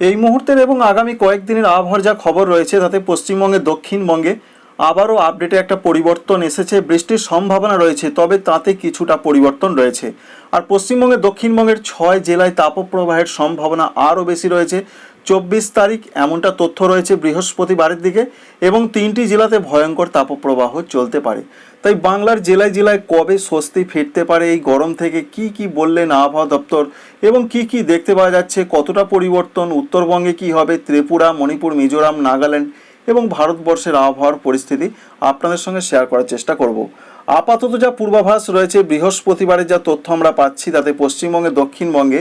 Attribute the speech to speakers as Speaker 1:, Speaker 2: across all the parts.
Speaker 1: এই মুহূর্তের এবং আগামী কয়েকদিনের আবহাওয়ার যা খবর রয়েছে, তাতে পশ্চিমবঙ্গে দক্ষিণবঙ্গে আবারও আপডেটে একটা পরিবর্তন এসেছে, বৃষ্টির সম্ভাবনা রয়েছে, তবে তাতে কিছুটা পরিবর্তন রয়েছে। আর পশ্চিমবঙ্গে দক্ষিণবঙ্গের ছয় জেলায় তাপপ্রবাহের সম্ভাবনা আরও বেশি রয়েছে। চব্বিশ তারিখ এমনটা তথ্য রয়েছে বৃহস্পতিবারের দিকে এবং তিনটি জেলাতে ভয়ঙ্কর তাপপ্রবাহ চলতে পারে। তাই বাংলার জেলায় জেলায় কবে স্বস্তি ফিরতে পারে, এই গরম থেকে কি কি বললেন আবহাওয়া দপ্তর এবং কি কি দেখতে পাওয়া যাচ্ছে, কতটা পরিবর্তন, উত্তরবঙ্গে কি হবে, ত্রিপুরা, মণিপুর, মিজোরাম, নাগাল্যান্ড এবং ভারতবর্ষের আবহাওয়ার পরিস্থিতি আপনাদের সঙ্গে শেয়ার করার চেষ্টা করব। আপাতত যা পূর্বাভাস রয়েছে, বৃহস্পতিবারের যা তথ্য আমরা পাচ্ছি তাতে পশ্চিমবঙ্গে, দক্ষিণবঙ্গে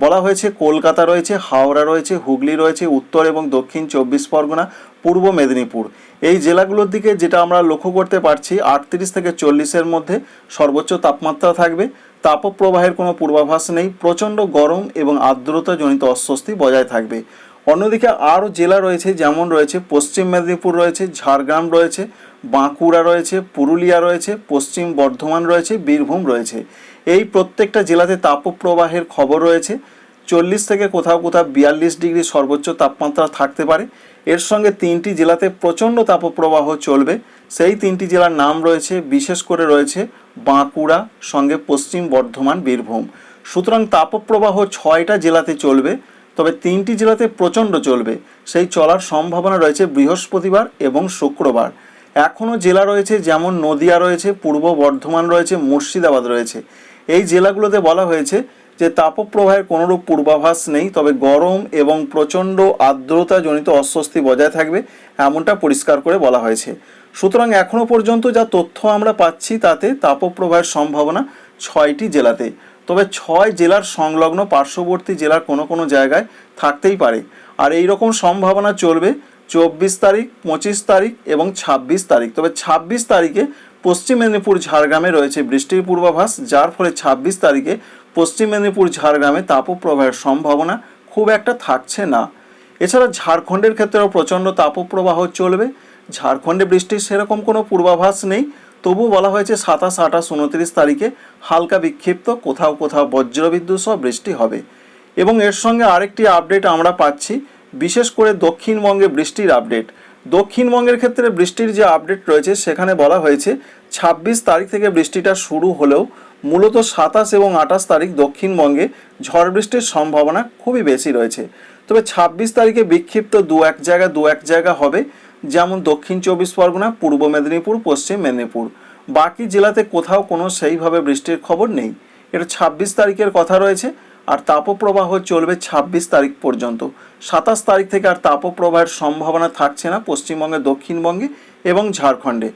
Speaker 1: বলা হয়েছে কলকাতা রয়েছে, হাওড়া রয়েছে, হুগলি রয়েছে, উত্তর এবং দক্ষিণ চব্বিশ পরগনা, পূর্ব মেদিনীপুর। এই জেলাগুলোর দিকে যেটা আমরা লক্ষ্য করতে পারছি, আটত্রিশ থেকে চল্লিশের মধ্যে সর্বোচ্চ তাপমাত্রা থাকবে। তাপপ্রবাহের কোনো পূর্বাভাস নেই, প্রচণ্ড গরম এবং আর্দ্রতাজনিত অস্বস্তি বজায় থাকবে। অন্যদিকে আরও জেলা রয়েছে, যেমন রয়েছে পশ্চিম মেদিনীপুর রয়েছে, ঝাড়গ্রাম রয়েছে, বাঁকুড়া রয়েছে, পুরুলিয়া রয়েছে, পশ্চিম বর্ধমান রয়েছে, বীরভূম রয়েছে। এই প্রত্যেকটা জেলাতে তাপপ্রবাহের খবর রয়েছে। চল্লিশ থেকে কোথাও কোথাও বিয়াল্লিশ ডিগ্রি সর্বোচ্চ তাপমাত্রা থাকতে পারে। এর সঙ্গে তিনটি জেলাতে প্রচণ্ড তাপপ্রবাহ চলবে। সেই তিনটি জেলার নাম রয়েছে, বিশেষ করে রয়েছে বাঁকুড়া, সঙ্গে পশ্চিম বর্ধমান, বীরভূম। সুতরাং তাপপ্রবাহ ছয়টা জেলাতে চলবে, তবে তিনটি জেলাতে প্রচণ্ড চলবে। সেই চলার সম্ভাবনা রয়েছে বৃহস্পতিবার এবং শুক্রবার। এখনও জেলা রয়েছে, যেমন নদিয়া রয়েছে, পূর্ব বর্ধমান রয়েছে, মুর্শিদাবাদ রয়েছে। এই জেলাগুলোতে বলা হয়েছে যে তাপপ্রবাহের কোনোরূপ পূর্বাভাস নেই, তবে গরম এবং প্রচণ্ড আর্দ্রতাজনিত অস্বস্তি বজায় থাকবে এমনটা পরিষ্কার করে বলা হয়েছে। সুতরাং এখনও পর্যন্ত যা তথ্য আমরা পাচ্ছি তাতে তাপপ্রবাহের সম্ভাবনা ছয়টি জেলাতে। তবে ছয় জেলার সংলগ্ন পার্শ্ববর্তী জেলার কোনো কোনো জায়গায় থাকতেই পারে। আর এই রকম সম্ভাবনা চলবে চব্বিশ তারিখ, পঁচিশ তারিখ এবং ছাব্বিশ তারিখ। তবে ছাব্বিশ তারিখে পশ্চিম মেদিনীপুর ঝাড়গ্রামে রয়েছে বৃষ্টির পূর্বাভাস, যার ফলে ছাব্বিশ তারিখে পশ্চিম মেদিনীপুর ঝাড়গ্রামে তাপপ্রবাহের সম্ভাবনা খুব একটা থাকছে না। এছাড়া ঝাড়খণ্ডের ক্ষেত্রেও প্রচণ্ড তাপপ্রবাহ চলবে। ঝাড়খণ্ডে বৃষ্টির সেরকম কোনো পূর্বাভাস নেই। তবু বলা হয়েছে সাতাশ, আঠাশ, উনত্রিশ তারিখে হালকা বিক্ষিপ্ত, কোথাও কোথাও বজ্রবিদ্যুৎ সহ বৃষ্টি হবে। এবং এর সঙ্গে আরেকটি আপডেট আমরা পাচ্ছি, বিশেষ করে দক্ষিণবঙ্গে বৃষ্টির আপডেট দক্ষিণবঙ্গের ক্ষেত্রে বৃষ্টির যে আপডেট রয়েছে, সেখানে বলা হয়েছে ছাব্বিশ তারিখ থেকে বৃষ্টিটা শুরু হলেও মূলত সাতাশ এবং আঠাশ তারিখ দক্ষিণবঙ্গে ঝড় বৃষ্টির সম্ভাবনা খুবই বেশি রয়েছে। তবে ছাব্বিশ তারিখে বিক্ষিপ্ত দু এক জায়গা, দু এক জায়গা হবে, যেমন দক্ষিণ চব্বিশ পরগনা, পূর্ব মেদিনীপুর, পশ্চিম মেদিনীপুর। বাকি জেলাতে কোথাও কোনো সেইভাবে বৃষ্টির খবর নেই। এটা ছাব্বিশ তারিখের কথা রয়েছে। আর তাপপ্রবাহ চলবে ছাব্বিশ তারিখ পর্যন্ত। সাতাশ তারিখ থেকে আর তাপপ্রবাহের সম্ভাবনা থাকছে না পশ্চিমবঙ্গে দক্ষিণবঙ্গে এবং ঝাড়খণ্ডে।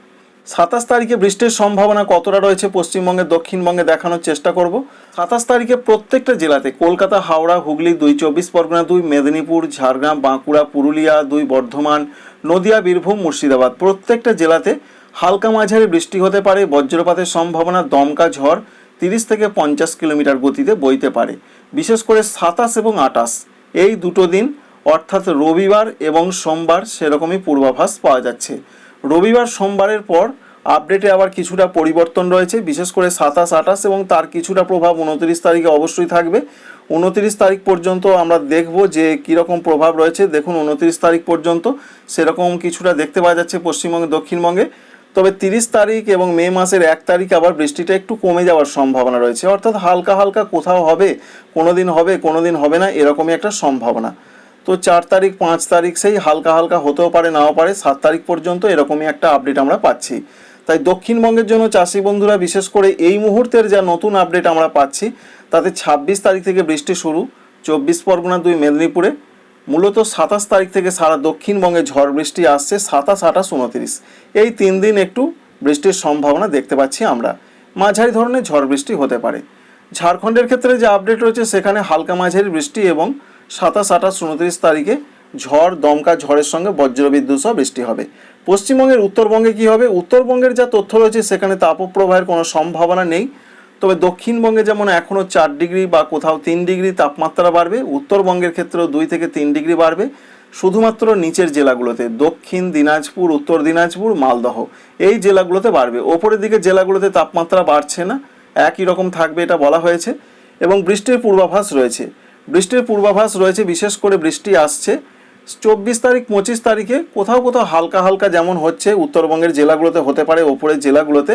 Speaker 1: সাতাশ তারিখে বৃষ্টির সম্ভাবনা কতটা রয়েছে পশ্চিমবঙ্গে দক্ষিণবঙ্গে দেখানোর চেষ্টা করব। সাতাশ তারিখে প্রত্যেকটা জেলাতে কলকাতা, হাওড়া, হুগলি, দুই চব্বিশ পরগনা, দুই মেদিনীপুর, ঝাড়গ্রাম, বাঁকুড়া, পুরুলিয়া, দুই বর্ধমান, নদিয়া, বীরভূম, মুর্শিদাবাদ। প্রত্যেকটা জেলাতে হালকা মাঝারি বৃষ্টি হতে পারে, বজ্রপাতের সম্ভাবনা দমকা ঝড় তিরিশ থেকে পঞ্চাশ কিলোমিটার গতিতে বইতে পারে। বিশেষ করে সাতাশ এবং আটাশ এই দুটো দিন, অর্থাৎ রবিবার এবং সোমবার, সেরকমই পূর্বাভাস পাওয়া যাচ্ছে। রবিবার, সোমবারের পর আপডেটে আবার কিছুটা পরিবর্তন রয়েছে। বিশেষ করে সাতাশ, আঠাশ এবং তার কিছুটা প্রভাব উনত্রিশ তারিখে অবশ্যই থাকবে। উনত্রিশ তারিখ পর্যন্ত আমরা দেখব যে কীরকম প্রভাব রয়েছে। দেখুন, উনত্রিশ তারিখ পর্যন্ত সেরকম কিছুটা দেখতে পাওয়া যাচ্ছে পশ্চিমবঙ্গে, দক্ষিণবঙ্গে। তবে তিরিশ তারিখ এবং মে মাসের এক তারিখ আবার বৃষ্টিটা একটু কমে যাওয়ার সম্ভাবনা রয়েছে। অর্থাৎ হালকা হালকা কোথাও হবে কোনো দিন হবে কোনো দিন হবে না, এরকমই একটা সম্ভাবনা। তো চার তারিখ, পাঁচ তারিখ সেই হালকা হালকা হতেও পারে, নাও পারে, সাত তারিখ পর্যন্ত এরকমই একটা আপডেট আমরা পাচ্ছি। তাই দক্ষিণবঙ্গের জন্য চাষি বন্ধুরা, বিশেষ করে এই মুহূর্তের যা নতুন আপডেট আমরা পাচ্ছি, তাতে ছাব্বিশ তারিখ থেকে বৃষ্টি শুরু, চব্বিশ পরগনা দুই, মেদিনীপুরে মূলত সাতাশ তারিখ থেকে সারা দক্ষিণবঙ্গে ঝড় বৃষ্টি আসছে সাতাশ, আঠাশ, উনত্রিশ। এই তিন দিন একটু বৃষ্টির সম্ভাবনা দেখতে পাচ্ছি আমরা। মাঝারি ধরনের ঝড় বৃষ্টি হতে পারে। ঝাড়খণ্ডের ক্ষেত্রে যে আপডেট রয়েছে, সেখানে হালকা মাঝারি বৃষ্টি এবং সাতাশ, আঠাশ, উনত্রিশ তারিখে ঝড়, দমকা ঝড়ের সঙ্গে বজ্রবিদ্যুৎ সহ বৃষ্টি হবে। পশ্চিমবঙ্গের উত্তরবঙ্গে কি হবে? উত্তরবঙ্গের যা তথ্য রয়েছে, সেখানে তাপপ্রবাহের কোনো সম্ভাবনা নেই। তবে দক্ষিণবঙ্গে যেমন এখনও চার ডিগ্রি বা কোথাও তিন ডিগ্রি তাপমাত্রা বাড়বে, উত্তরবঙ্গের ক্ষেত্রেও দুই থেকে তিন ডিগ্রি বাড়বে, শুধুমাত্র নিচের জেলাগুলোতে, দক্ষিণ দিনাজপুর, উত্তর দিনাজপুর, মালদহ, এই জেলাগুলোতে বাড়বে। ওপরের দিকে জেলাগুলোতে তাপমাত্রা বাড়ছে না, একই রকম থাকবে এটা বলা হয়েছে, এবং বৃষ্টির পূর্বাভাস রয়েছে। বৃষ্টির পূর্বাভাস রয়েছে, বিশেষ করে বৃষ্টি আসছে। চব্বিশ তারিখ, পঁচিশ তারিখে কোথাও কোথাও হালকা হালকা যেমন হচ্ছে, উত্তরবঙ্গের জেলাগুলোতে হতে পারে, ওপরের জেলাগুলোতে।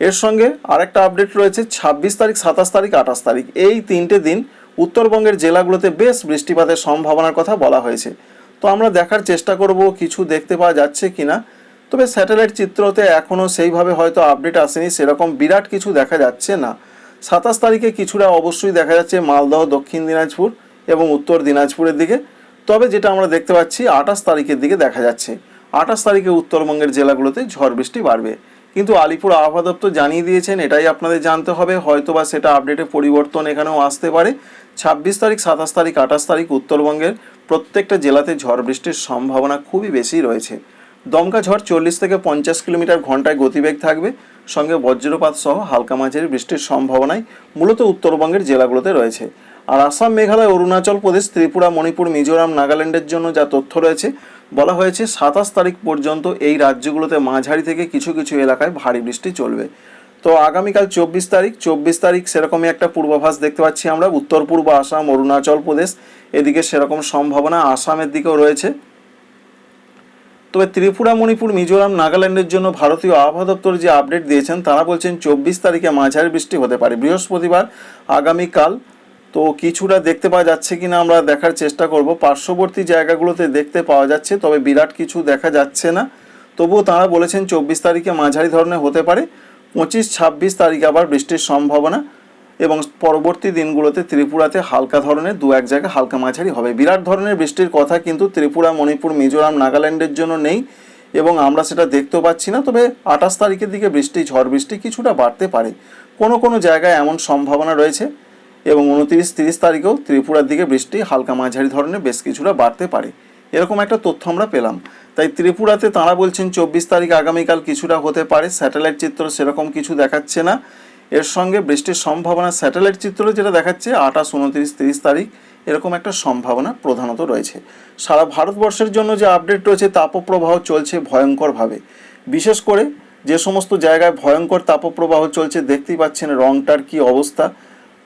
Speaker 1: এর সঙ্গে আরেকটা আপডেট রয়েছে, ছাব্বিশ তারিখ, সাতাশ তারিখ, আঠাশ তারিখ। এই তিনটে দিন উত্তরবঙ্গের জেলাগুলোতে বেশ বৃষ্টিপাতের সম্ভাবনার কথা বলা হয়েছে। তো আমরা দেখার চেষ্টা করব কিছু দেখতে পাওয়া যাচ্ছে কিনা। তবে স্যাটেলাইট চিত্রতে এখনও সেইভাবে হয়তো আপডেট আসেনি, সেরকম বিরাট কিছু দেখা যাচ্ছে না। সাতাশ তারিখে কিছুটা অবশ্যই দেখা যাচ্ছে মালদহ, দক্ষিণ দিনাজপুর এবং উত্তর দিনাজপুরের দিকে। তবে যেটা আমরা দেখতে পাচ্ছি, আঠাশ তারিখের দিকে দেখা যাচ্ছে। আঠাশ তারিখে উত্তরবঙ্গের জেলাগুলোতে ঝড় বৃষ্টি বাড়বে। কিন্তু আলিপুর আবহাওয়া দপ্তর জানিয়ে দিয়েছেন, এটাই আপনাদের জানতে হবে। হয়তো বা সেটা আপডেটে পরিবর্তন এখানেও আসতে পারে। ছাব্বিশ তারিখ, সাতাশ তারিখ, আঠাশ তারিখ উত্তরবঙ্গের প্রত্যেকটা জেলাতে ঝড় বৃষ্টির সম্ভাবনা খুবই বেশি রয়েছে। দমকা ঝড় চল্লিশ থেকে পঞ্চাশ কিলোমিটার ঘন্টায় গতিবেগ থাকবে। সঙ্গে বজ্রপাত সহ হালকা মাঝারি বৃষ্টির সম্ভাবনাই মূলত উত্তরবঙ্গের জেলাগুলোতে রয়েছে। আর আসাম, মেঘালয়, অরুণাচল প্রদেশ, ত্রিপুরা, মণিপুর, মিজোরাম, নাগাল্যান্ডের জন্য যা তথ্য রয়েছে বলা হয়েছে, সাতাশ তারিখ পর্যন্ত এই রাজ্যগুলোতে মাঝারি থেকে কিছু কিছু এলাকায় ভারী বৃষ্টি চলবে। তো আগামীকাল চব্বিশ তারিখ চব্বিশ তারিখ সেরকমই একটা পূর্বাভাস দেখতে পাচ্ছি আমরা। উত্তর পূর্ব আসাম, অরুণাচল প্রদেশ, এদিকে সেরকম সম্ভাবনা আসামের দিকেও রয়েছে। তবে ত্রিপুরা, মণিপুর, মিজোরাম, নাগাল্যান্ডের জন্য ভারতীয় আবহাওয়া দপ্তর যে আপডেট দিয়েছেন, তারা বলছেন চব্বিশ তারিখে মাঝারি বৃষ্টি হতে পারে। বৃহস্পতিবার আগামীকাল তো কিছুটা দেখতে পাওয়া যাচ্ছে কিনা, আমরা দেখার চেষ্টা করব। পার্শ্ববর্তী জায়গাগুলোতে দেখতে পাওয়া যাচ্ছে, তবে বিরাট কিছু দেখা যাচ্ছে না। তবুও তারা বলেছেন চব্বিশ তারিখে মাঝারি ধরনের হতে পারে, পঁচিশ, ছাব্বিশ তারিখে আবার বৃষ্টির সম্ভাবনা এবং পরবর্তী দিনগুলোতে ত্রিপুরাতে হালকা ধরনের, দু এক জায়গায় হালকা মাঝারি হবে। বিরাট ধরনের বৃষ্টির কথা কিন্তু ত্রিপুরা, মণিপুর, মিজোরাম, নাগাল্যান্ডের জন্য নেই এবং আমরা সেটা দেখতেও পাচ্ছি না। তবে আঠাশ তারিখের দিকে বৃষ্টি, ঝড় বৃষ্টি কিছুটা বাড়তে পারে। কোনো কোনো জায়গায় এমন সম্ভাবনা রয়েছে। এবং উনত্রিশ তিরিশ তারিখেও ত্রিপুরার দিকে বৃষ্টি, হালকা মাঝারি ধরনের বেশ কিছুটা বাড়তে পারে। এরকম একটা তথ্য আমরা পেলাম। তাই ত্রিপুরাতে তাঁরা বলছেন, চব্বিশ তারিখ আগামীকাল কিছুটা হতে পারে। স্যাটেলাইট চিত্র সেরকম কিছু দেখাচ্ছে না। এর সঙ্গে বৃষ্টির সম্ভাবনা, স্যাটেলাইট চিত্র যেটা দেখাচ্ছে, আঠাশ, উনত্রিশ, তিরিশ তারিখ এরকম একটা সম্ভাবনা প্রধানত রয়েছে। সারা ভারতবর্ষের জন্য যে আপডেট রয়েছে, তাপপ্রবাহ চলছে ভয়ঙ্করভাবে। বিশেষ করে যে সমস্ত জায়গায় ভয়ঙ্কর তাপপ্রবাহ চলছে, দেখতেই পাচ্ছেন রংটার কি অবস্থা।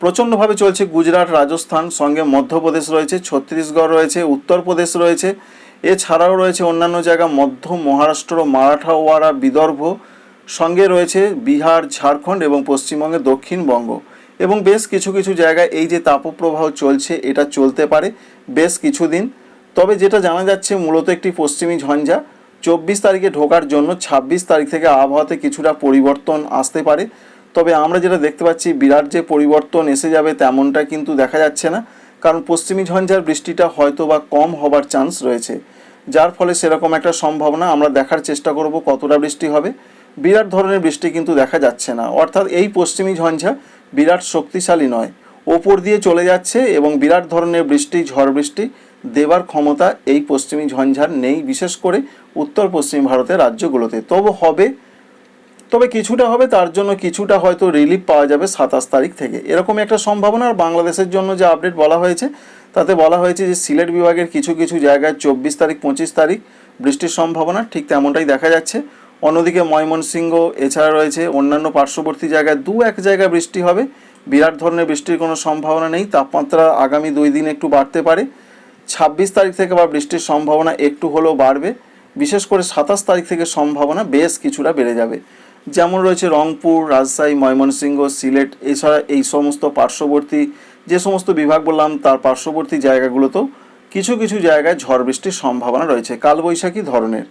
Speaker 1: প্রচণ্ডভাবে চলছে গুজরাট, রাজস্থান, সঙ্গে মধ্যপ্রদেশ রয়েছে, ছত্তিশগড় রয়েছে, উত্তরপ্রদেশ রয়েছে। এছাড়াও রয়েছে অন্যান্য জায়গা, মধ্য মহারাষ্ট্র, মারাঠাওয়াড়া, বিদর্ভ, সঙ্গে রয়েছে বিহার, ঝাড়খণ্ড এবং পশ্চিমবঙ্গের দক্ষিণবঙ্গ। এবং বেশ কিছু কিছু জায়গায় এই যে তাপপ্রবাহ চলছে, এটা চলতে পারে বেশ কিছুদিন। তবে যেটা জানা যাচ্ছে, মূলত একটি পশ্চিমী ঝঞ্ঝা, চব্বিশ তারিখে ঢোকার জন্য ছাব্বিশ তারিখ থেকে আবহাওয়াতে কিছুটা পরিবর্তন আসতে পারে। তবে আমরা যেটা দেখতে পাচ্ছি, বিরাট যে পরিবর্তন এসে যাবে তেমনটা কিন্তু দেখা যাচ্ছে না। কারণ পশ্চিমী ঝঞ্ঝার বৃষ্টিটা হয়তো বা কম হবার চান্স রয়েছে। যার ফলে সেরকম একটা সম্ভাবনা আমরা দেখার চেষ্টা করব কতটা বৃষ্টি হবে। বিরাট ধরনের বৃষ্টি কিন্তু দেখা যাচ্ছে না। অর্থাৎ এই পশ্চিমী ঝঞ্ঝা বিরাট শক্তিশালী নয়। ওপর দিয়ে চলে যাচ্ছে এবং বিরাট ধরনের বৃষ্টি, ঝড় বৃষ্টি দেবার ক্ষমতা এই পশ্চিমী ঝঞ্ঝার নেই। বিশেষ করে উত্তর পশ্চিম ভারতের রাজ্যগুলোতে। তবু হবে তবে কিছুটা হবে, তার জন্য কিছুটা হয়তো রিলিফ পাওয়া যাবে সাতাশ তারিখ থেকে। এরকম একটা সম্ভাবনা, আর বাংলাদেশের জন্য যে আপডেট বলা হয়েছে, তাতে বলা হয়েছে যে সিলেট বিভাগের কিছু কিছু জায়গায় চব্বিশ তারিখ, পঁচিশ তারিখ বৃষ্টির সম্ভাবনা, ঠিক তেমনটাই দেখা যাচ্ছে। অন্যদিকে ময়মনসিংহ, এছাড়া রয়েছে অন্যান্য পার্শ্ববর্তী জায়গায় দু এক জায়গায় বৃষ্টি হবে। বিরাট ধরনের বৃষ্টির কোনো সম্ভাবনা নেই, তাপমাত্রা আগামী দুই দিন একটু বাড়তে পারে। ছাব্বিশ তারিখ থেকে আবার বৃষ্টির সম্ভাবনা একটু হলেও বাড়বে। বিশেষ করে সাতাশ তারিখ থেকে সম্ভাবনা বেশ কিছুটা বেড়ে যাবে। যেমন রয়েছে রংপুর, রাজশাহী, ময়মনসিংহ, সিলেট, এছাড়া এই সমস্ত পার্শ্ববর্তী যে সমস্ত বিভাগ বললাম, তার পার্শ্ববর্তী জায়গাগুলোতেও কিছু কিছু জায়গায় ঝড় বৃষ্টির সম্ভাবনা রয়েছে, কালবৈশাখী ধরনের।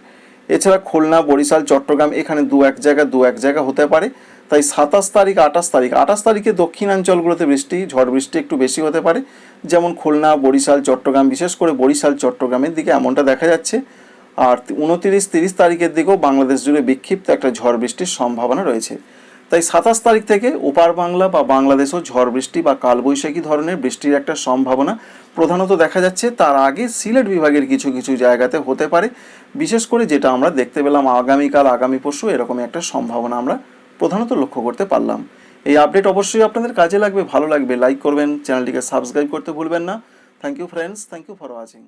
Speaker 1: এছাড়া খুলনা, বরিশাল, চট্টগ্রাম এখানে দু এক জায়গা, দু এক জায়গা হতে পারে। তাই সাতাশ তারিখ, আঠাশ তারিখ, আঠাশ তারিখে দক্ষিণাঞ্চলগুলোতে বৃষ্টি, ঝড় বৃষ্টি একটু বেশি হতে পারে। যেমন খুলনা, বরিশাল, চট্টগ্রাম, বিশেষ করে বরিশাল, চট্টগ্রামের দিকে এমনটা দেখা যাচ্ছে। আর উনতিরিশ, তিরিশ তারিখের দিকেও বাংলাদেশ জুড়ে বিক্ষিপ্ত একটা ঝড় বৃষ্টির সম্ভাবনা রয়েছে। তাই সাতাশ তারিখ থেকে ওপার বাংলা বা বাংলাদেশও ঝড় বৃষ্টি বা কালবৈশাখী ধরনের বৃষ্টির একটা সম্ভাবনা প্রধানত দেখা যাচ্ছে। তার আগে সিলেট বিভাগের কিছু কিছু জায়গাতে হতে পারে। বিশেষ করে যেটা আমরা দেখতে পেলাম আগামীকাল, আগামী পরশু এরকমই একটা সম্ভাবনা আমরা প্রধানত লক্ষ্য করতে পারলাম। এই আপডেট অবশ্যই আপনাদের কাজে লাগবে, ভালো লাগবে। লাইক করবেন, চ্যানেলটিকে সাবস্ক্রাইব করতে ভুলবেন না। Thank you friends thank you for watching